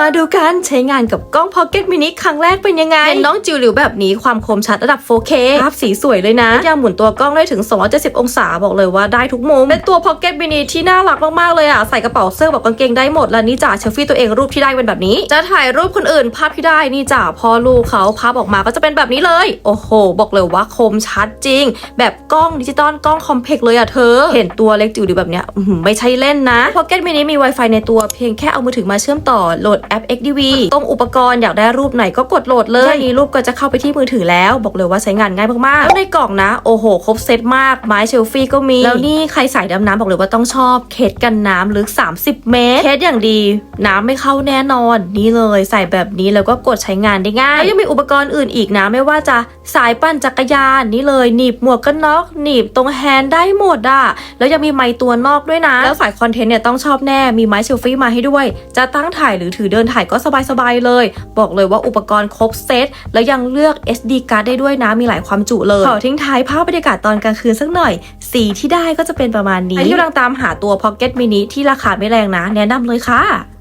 มาดูกันใช้งานกับกล้อง Pocket Mini ครั้งแรกเป็นยังไงเห็นน้องจิ๋วหลิวแบบนี้ความคมชัดระดับ 4K ภาพสีสวยเลยนะยังหมุนตัวกล้องได้ถึง 270 องศาบอกเลยว่าได้ทุกมุมเป็นตัว Pocket Mini ที่น่ารักมากๆเลยอะใส่กระเป๋าเสื้อแบบกางเกงได้หมด และนี่จ่าเชลฟี่ตัวเองรูปที่ได้เป็นแบบนี้ จะถ่ายรูปคนอื่นภาพที่ได้นี่จ่าพ่อลูกเขาภาพออกมาก็จะเป็นแบบนี้เลย โอ้โห บอกเลยว่าคมชัดจริง แบบกล้องดิจิตอลกล้องคอมเพกเลยอะเธอ เห็นตัวเล็กจิ๋วหลิวแบบเนี้ยอื้อหือไม่ใช่เล่นนะ Pocket Mini มี Wi-Fi ในตัวเพียงแค่เอามือถือมาเชื่อมต่อโหลดแอป XDV ตรงอุปกรณ์อยากได้รูปไหนก็กดโหลดเลยแค่นี้รูปก็จะเข้าไปที่มือถือแล้ว บอกเลยว่าใช้งานง่ายมากๆแล้วในกล่องนะ โอ้โห ครบเซตมาก ไม้เชลฟี่ก็มี แล้วนี่ใครสายดำน้ำบอกเลยว่าต้องชอบ เคสกันน้ำลึก 30 เมตร เคสอย่างดี น้ำไม่เข้าแน่นอน นี่เลยใส่แบบนี้แล้วก็กดใช้งานได้ง่ายแล้วยังมีอุปกรณ์อื่นอีกนะไม่ว่าจะสายปั่นจักรยานนี่เลยหนีบหมวกกันน็อกหนีบตรงแฮนด์ได้หมดอะแล้วยังมีไม้ตัวนอกด้วยนะ แล้วสายคอนเทนต์เนี่ยต้องชอบแน่มีไม้เชลฟี่มาให้ด้วย จะตั้งถ่ายหรือถือเดินถ่ายก็สบายๆเลย บอกเลยว่าอุปกรณ์ครบเซตแล้วยังเลือก SD card ได้ด้วยนะมีหลายความจุเลย ขอทิ้งท้ายภาพบรรยากาศตอนกลางคืนสักหน่อย สีที่ได้ก็จะเป็นประมาณนี้ใครที่กำลังตามหาตัว Pocket Mini ที่ราคาไม่แรงนะ แนะนำเลยค่ะ